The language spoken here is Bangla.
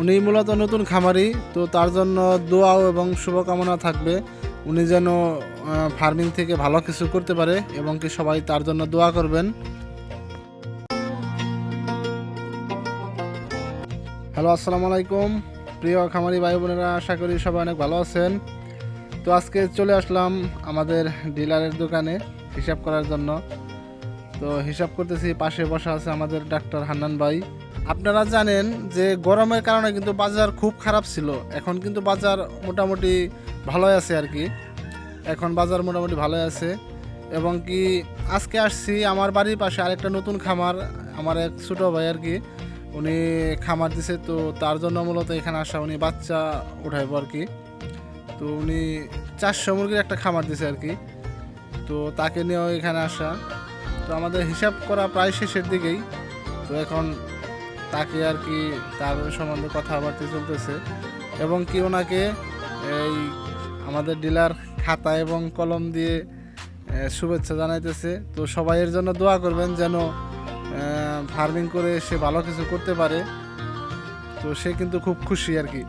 উনি মূলত নতুন খামারি, তো তার জন্য দোয়াও এবং শুভকামনা থাকবে। উনি যেন ফার্মিং থেকে ভালো কিছু করতে পারে এবং কি সবাই তার জন্য দোয়া করবেন। হ্যালো, আসসালামু আলাইকুম। প্রিয় খামারি ভাই বোনেরা, আশা করি সবাই অনেক ভালো আছেন। তো আজকে চলে আসলাম আমাদের ডিলারের দোকানে হিসাব করার জন্য। তো হিসাব করতেছি, পাশে বসা আছে আমাদের ডাক্তার হান্নান ভাই। আপনারা জানেন যে গরমের কারণে কিন্তু বাজার খুব খারাপ ছিল। এখন কিন্তু বাজার মোটামুটি ভালোই আছে আর কি। এখন বাজার মোটামুটি ভালোই আছে। এবং কি আজকে আসছি আমার বাড়ির পাশে আরেকটা নতুন খামার, আমার এক ছোটো ভাই আর কি। উনি খামার দিছে, তো তার জন্য মূলত এখানে আসা উনি বাচ্চা উঠাইব আর কি। তো উনি চারশো মুরগির একটা খামার দিছে আর কি। তো তাকে নিয়েও এখানে আসা। তো আমাদের হিসাব করা প্রায় শেষের দিকেই। তো এখন তাকে আর কি তার সম্বন্ধে কথাবার্তা চলতেছে। এবং কি ওনাকে এই আমাদের ডিলার খাতা এবং কলম দিয়ে শুভেচ্ছা জানাইতেছে। তো সবাই এর জন্য দোয়া করবেন যেন ফার্মিং করে সে ভালো কিছু করতে পারে। তো সে কিন্তু খুব খুশি আর কি।